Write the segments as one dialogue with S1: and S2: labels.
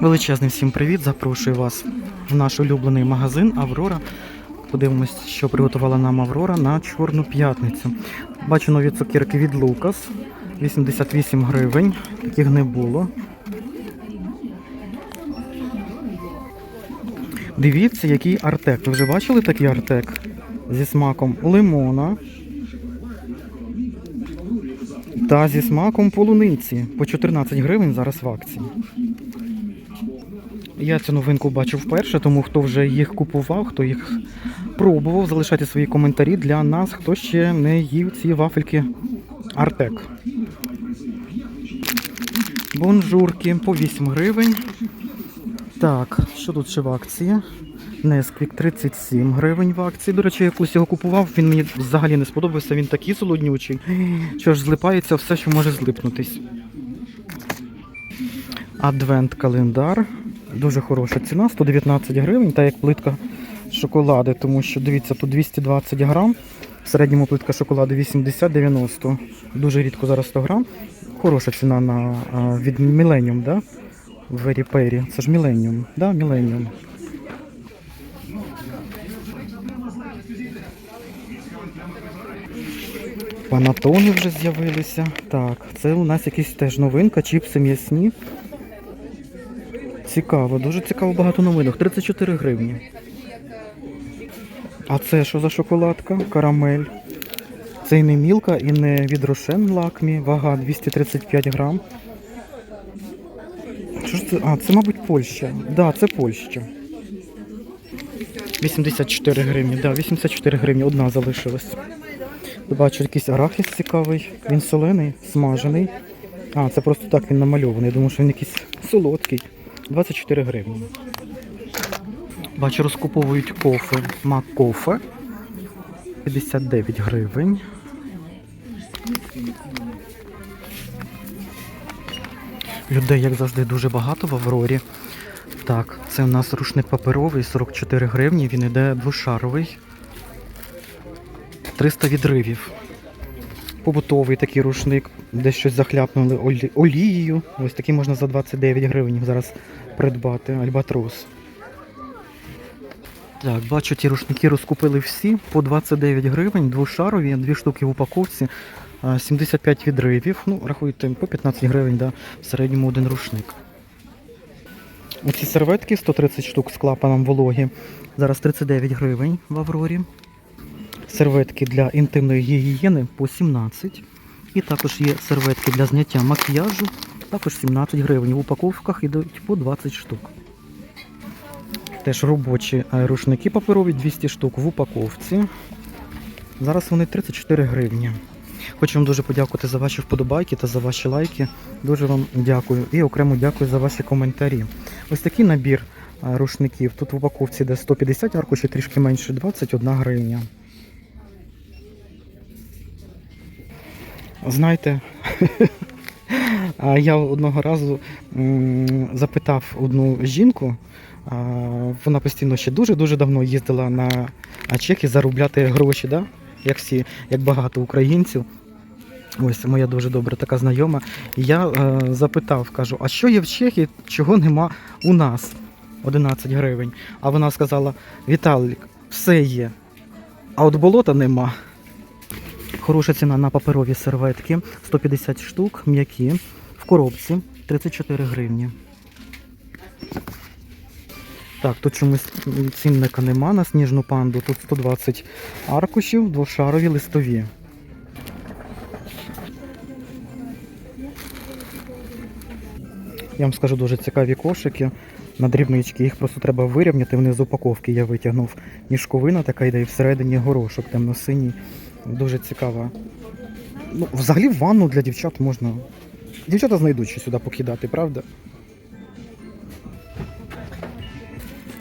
S1: Величезний всім привіт! Запрошую вас в наш улюблений магазин Аврора. Подивимось, що приготувала нам Аврора на Чорну п'ятницю. Бачу нові цукерки від Лукас. 88 гривень. Таких не було. Дивіться, який артек. Ви вже бачили такий артек? Зі смаком лимона. Та зі смаком полуниці. По 14 гривень зараз в акції. Я цю новинку бачу вперше, тому хто вже їх купував, хто їх пробував, залишайте свої коментарі для нас, хто ще не їв ці вафельки Артек. Бонжурки по 8 гривень. Так, що тут ще в акції? Несквік 37 гривень в акції. До речі, якусь його купував, він мені взагалі не сподобався, він такий солоднючий. Що ж злипається все, що може злипнутись. Адвент календар. Дуже хороша ціна, 119 гривень, та як плитка шоколади, тому що дивіться, тут 220 грам. В середньому плитка шоколаду 80-90. Дуже рідко зараз 100 грам. Хороша ціна на, від Millennium, да? Very Perry. Це ж Millennium, да? Millennium. Панатони вже з'явилися. Так, це у нас якісь теж новинка, чіпси м'ясні. Цікаво, дуже цікаво багато новинок. 34 гривні. А це що за шоколадка? Карамель. Це і не мілка, і не від Рошен лакмі. Вага 235 грам. Що ж це? А, це, мабуть, Польща. Так, да, це Польща. 84 гривні, да, 84 гривні, одна залишилась. Бачу, якийсь арахіс цікавий. Він солений, смажений. А, це просто так він намальований. Думаю, що він якийсь солодкий. 24 гривні. Бачу, розкуповують кофе. Мак кофе. 59 гривень. Людей, як завжди, дуже багато в Аврорі. Так, це у нас рушник паперовий, 44 гривні, він іде двошаровий. 300 відривів. Побутовий такий рушник, де щось захляпнули олі- олією. Ось такий можна за 29 гривень зараз придбати. Альбатрос. Так, бачу, ті рушники розкупили всі по 29 гривень, двошарові, дві штуки в упаковці, 75 відривів. Ну, рахуйте, по 15 гривень, да, в середньому один рушник. Оці серветки 130 штук з клапаном вологі. Зараз 39 гривень в Аврорі. Серветки для інтимної гігієни по 17. І також є серветки для зняття макіяжу, також 17 гривень. В упаковках йдуть по 20 штук. Теж робочі е, рушники паперові 200 штук в упаковці. Зараз вони 34 гривні. Хочу вам дуже подякувати за ваші вподобайки та за ваші лайки. Дуже вам дякую. І окремо дякую за ваші коментарі. Ось такий набір е, рушників. Тут в упаковці де 150 аркушів, трішки менше 21 гривня. Знаєте, я одного разу запитав одну жінку, вона постійно ще дуже-дуже давно їздила на а, чеки заробляти гроші, да? як всі, як багато українців. Ось моя дуже добра така знайома. Я е, запитав, кажу, а що є в Чехії, чого нема у нас? 11 гривень. А вона сказала: Віталік, все є, а от болота нема. Хороша ціна на паперові серветки 150 штук, м'які, в коробці 34 гривні. Так, тут чомусь цінника нема на сніжну панду. Тут 120 аркушів, двошарові листові. Я вам скажу дуже цікаві кошики на дрібнички. Їх просто треба вирівняти. Вони з упаковки я витягнув. Мішковина така йде і всередині горошок темно-синій. Дуже цікава. Ну, взагалі ванну для дівчат можна. Дівчата знайдуть що сюди покидати, правда?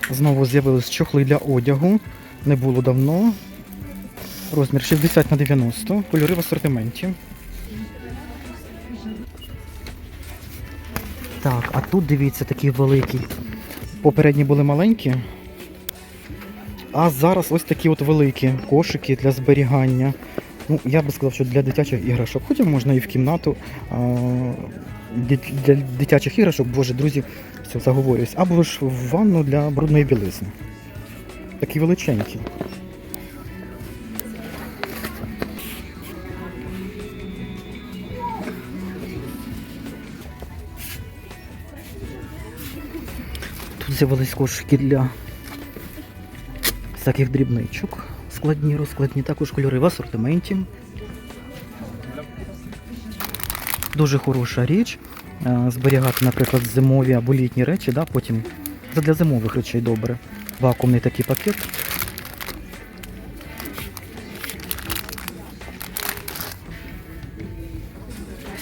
S1: Знову з'явились чохли для одягу. Не було давно. Розмір 60 на 90. Кольори в асортименті. Так, а тут дивіться такий великий. Попередні були маленькі. А зараз ось такі от великі кошики для зберігання. Ну, я би сказав, що для дитячих іграшок. Хоча можна і в кімнату. Для дитячих іграшок, боже, друзі, все, заговорююсь. Або ж в ванну для брудної білизни. Такі величенькі. Тут з'явились кошики для всяких дрібничок. Складні, розкладні, також кольори в асортименті. Дуже хороша річ. Е, Зберігати, наприклад, зимові або літні речі, да, потім це для зимових речей добре. Вакуумний такий пакет.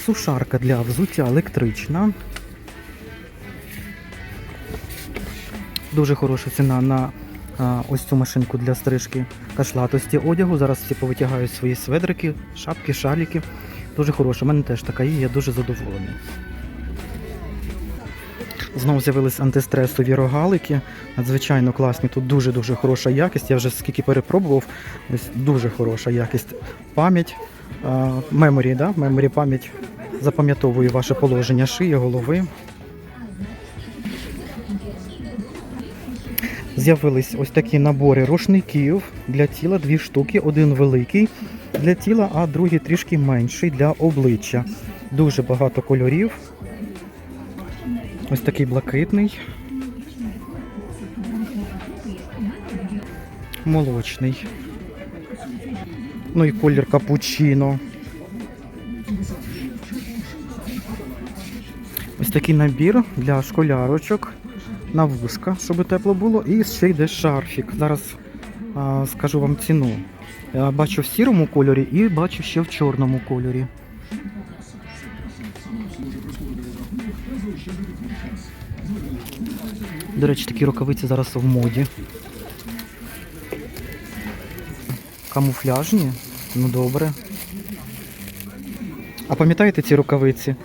S1: Сушарка для взуття електрична. Дуже хороша ціна на ось цю машинку для стрижки кашлатості одягу. Зараз всі повитягають свої сведрики, шапки, шаліки. Дуже хороша. У мене теж така є, я дуже задоволений. Знову з'явились антистресові рогалики. Надзвичайно класні. Тут дуже-дуже хороша якість. Я вже скільки перепробував, ось дуже хороша якість. Пам'ять, меморі, меморі пам'ять запам'ятовує ваше положення шиї, голови. З'явились ось такі набори рушників для тіла, дві штуки, один великий для тіла, а другий трішки менший для обличчя. Дуже багато кольорів. Ось такий блакитний. Молочний. Ну і колір капучино. Ось такий набір для школярочок на вузка, щоб тепло було. І ще йде шарфік. Зараз а, скажу вам ціну. Я бачу в сірому кольорі і бачу ще в чорному кольорі. До речі, такі рукавиці зараз в моді. Камуфляжні? Ну добре. А пам'ятаєте ці рукавиці?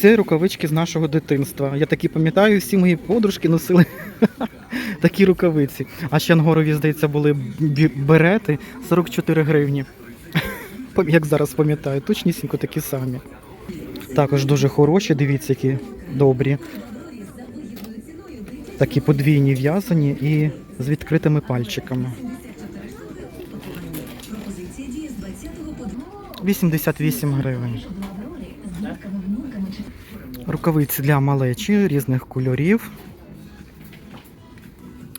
S1: Це рукавички з нашого дитинства. Я такі пам'ятаю, всі мої подружки носили такі рукавиці. А ще Ангорові, здається, були берети 44 гривні. Як зараз пам'ятаю, точнісінько такі самі. Також дуже хороші, дивіться, які добрі. Такі подвійні в'язані і з відкритими пальчиками. 88 гривень. Рукавиці для малечі різних кольорів.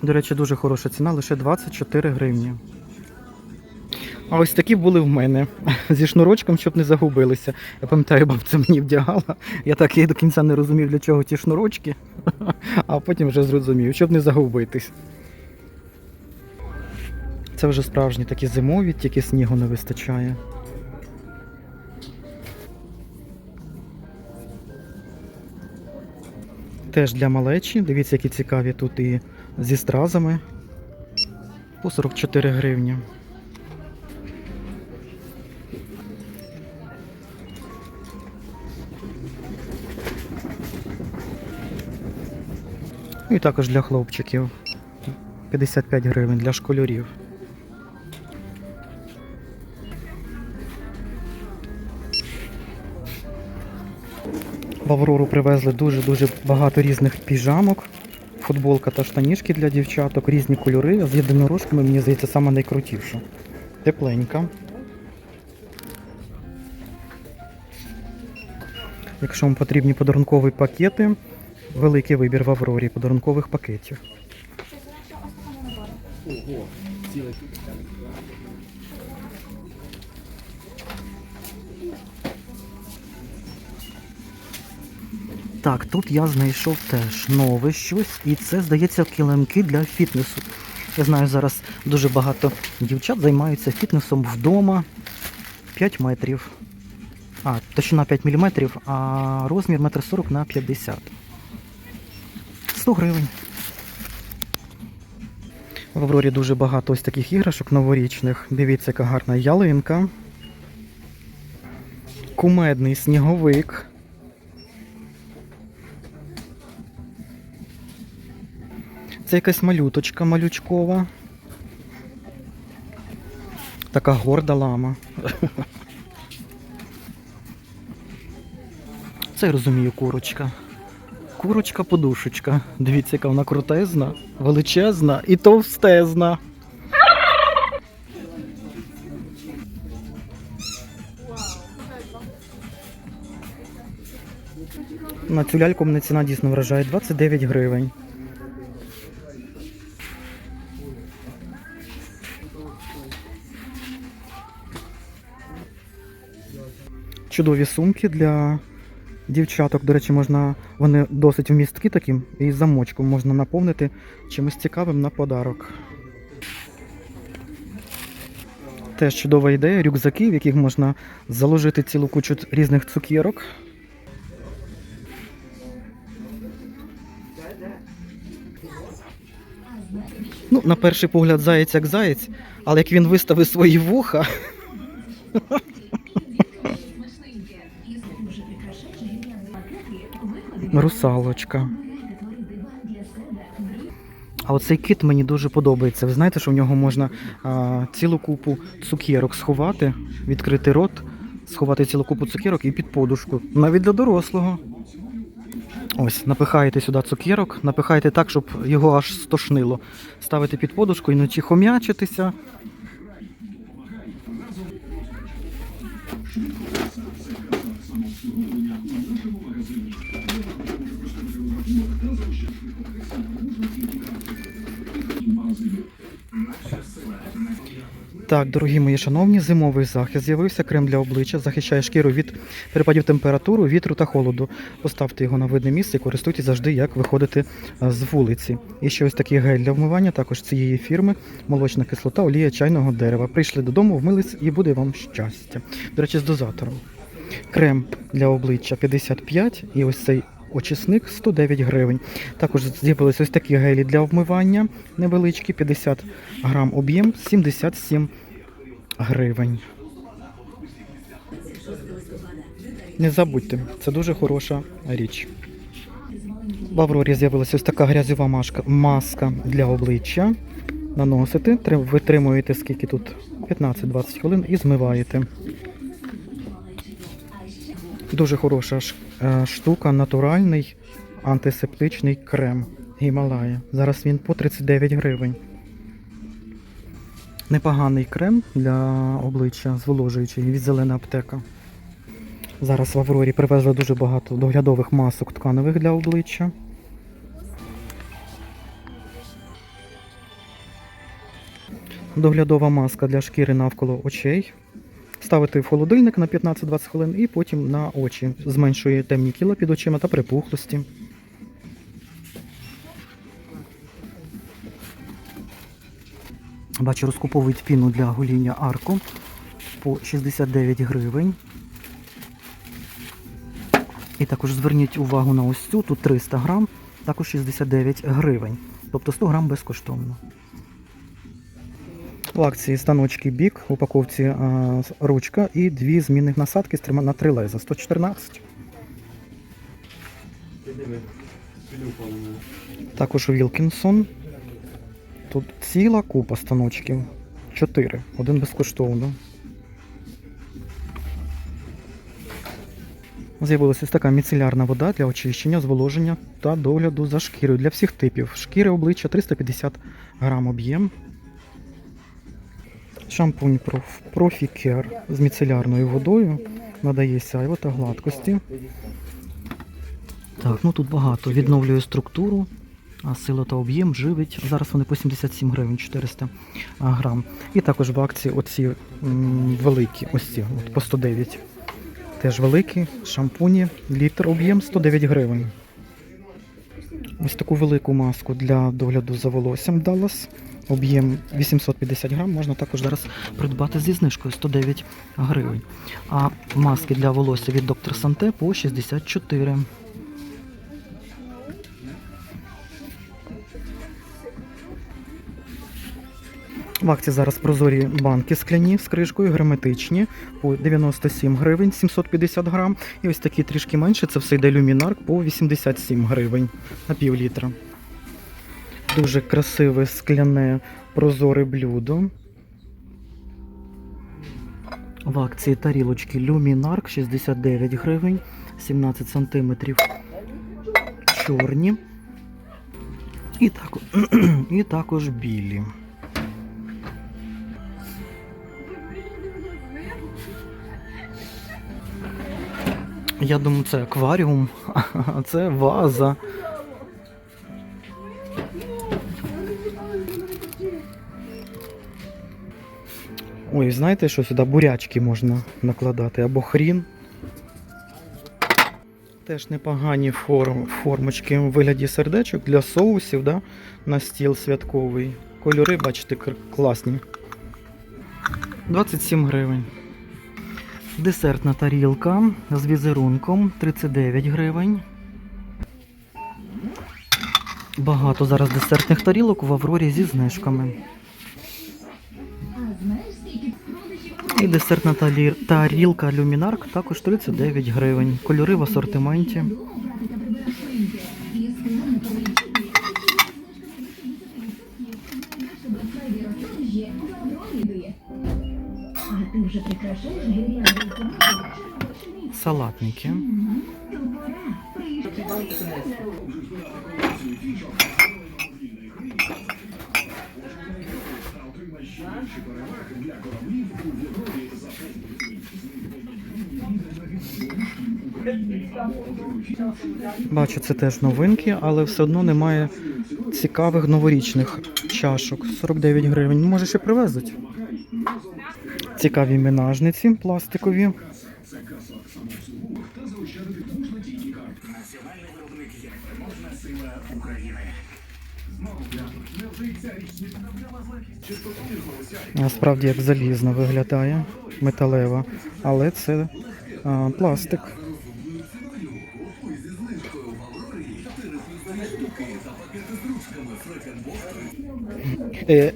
S1: До речі, дуже хороша ціна, лише 24 гривні. А ось такі були в мене зі шнурочком, щоб не загубилися. Я пам'ятаю, бабця мені вдягала. Я так і до кінця не розумів, для чого ті шнурочки, а потім вже зрозумів, щоб не загубитись. Це вже справжні такі зимові, тільки снігу не вистачає. Теж для малечі. Дивіться, які цікаві тут і зі стразами. По 44 гривні. І також для хлопчиків. 55 гривень для школярів. В Аврору привезли дуже-дуже багато різних піжамок. Футболка та штанішки для дівчаток, різні кольори. З єдинорожками, мені здається, саме найкрутіша. Тепленька. Якщо вам потрібні подарункові пакети, великий вибір в Аврорі подарункових пакетів. Так, тут я знайшов теж нове щось, і це, здається, килимки для фітнесу. Я знаю, зараз дуже багато дівчат займаються фітнесом вдома. 5 метрів. А, точно 5 мм, а розмір 1,40 м на 50 100 гривень. В Аврорі дуже багато ось таких іграшок новорічних. Дивіться, яка гарна ялинка. Кумедний сніговик. Це якась малюточка малючкова. Така горда лама. Оце я розумію курочка. Курочка-подушечка. Дивіться, яка вона крутезна, величезна і товстезна. На цю ляльку мене ціна дійсно вражає 29 гривень. Чудові сумки для дівчаток. До речі, можна, вони досить вмісткі такі, і замочком можна наповнити чимось цікавим на подарок. Теж чудова ідея, рюкзаки, в яких можна заложити цілу кучу різних цукерок. Ну, на перший погляд, заєць як заєць, але як він виставив свої вуха. Русалочка. А оцей кит мені дуже подобається. Ви знаєте, що в нього можна а, цілу купу цукерок сховати, відкрити рот, сховати цілу купу цукерок і під подушку. Навіть для дорослого. Ось, напихаєте сюди цукерок, напихаєте так, щоб його аж стошнило. Ставите під подушку і вночі хом'ячитися. Так, дорогі мої шановні, зимовий захист з'явився крем для обличчя, захищає шкіру від перепадів температури, вітру та холоду. Поставте його на видне місце і користуйтесь завжди, як виходити е, з вулиці. І ще ось такий гель для вмивання, також цієї фірми, молочна кислота, олія чайного дерева. Прийшли додому, вмились і буде вам щастя. До речі, з дозатором. Крем для обличчя 55 і ось цей очисник 109 гривень. Також з'явилися ось такі гелі для вмивання невеличкі, 50 грам об'єм, 77 гривень. Не забудьте, це дуже хороша річ. В Аврорі з'явилася ось така грязьова машка, маска для обличчя. Наносите, витримуєте скільки тут 15-20 хвилин і змиваєте. Дуже хороша е, штука, натуральний антисептичний крем Гімалая. Зараз він по 39 гривень. Непоганий крем для обличчя, зволожуючий від зелена аптека. Зараз в Аврорі привезли дуже багато доглядових масок тканевих для обличчя. Доглядова маска для шкіри навколо очей. Ставити в холодильник на 15-20 хвилин і потім на очі. Зменшує темні кіла під очима та припухлості. Бачу, розкуповують піну для гоління арку по 69 гривень. І також зверніть увагу на ось цю, тут 300 грам, також 69 гривень. Тобто 100 грам безкоштовно. В акції станочки бік, упаковці а, ручка і дві змінних насадки з трьома на три леза. 114. Також Вілкінсон. Тут ціла купа станочків. Чотири. Один безкоштовно. З'явилася така міцелярна вода для очищення, зволоження та догляду за шкірою для всіх типів. Шкіри обличчя 350 грам об'єм. Шампунь Profi-Care з міцелярною водою. Надає сяйво та гладкості. Так, ну тут багато. Відновлює структуру, а сила та об'єм живить. Зараз вони по 77 гривень 400 грам. І також в акції оці великі, ось ці, от по 109. Теж великі шампуні, літр об'єм 109 гривень. Ось таку велику маску для догляду за волоссям Dallas. Об'єм 850 грам можна також зараз придбати зі знижкою 109 гривень. А маски для волосся від Dr. Санте по 64. В акції зараз прозорі банки скляні з кришкою, герметичні по 97 гривень 750 грам. І ось такі трішки менше, це все йде люмінарк по 87 гривень на пів літра. Дуже красиве скляне прозоре блюдо. В акції тарілочки Люмінарк 69 гривень. 17 сантиметрів. Чорні. І, так, і також білі. Я думаю, це акваріум, а це ваза. Ой, знаєте, що сюди бурячки можна накладати або хрін. Теж непогані форм, формочки у вигляді сердечок для соусів да? на стіл святковий. Кольори, бачите, класні. 27 гривень. Десертна тарілка з візерунком 39 гривень. Багато зараз десертних тарілок в Аврорі зі знижками. І десертна тарілка люмінарк також 39 гривень. Кольори в асортименті. Салатники. Бачу, це теж новинки, але все одно немає цікавих новорічних чашок. 49 гривень. Може, ще привезуть. Цікаві менажниці пластикові. Насправді як залізна виглядає, металева, але це а, пластик. Е,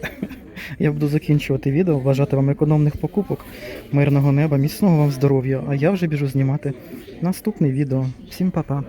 S1: Я буду закінчувати відео, бажати вам економних покупок, мирного неба, міцного вам здоров'я. А я вже біжу знімати наступне відео. Всім па-па!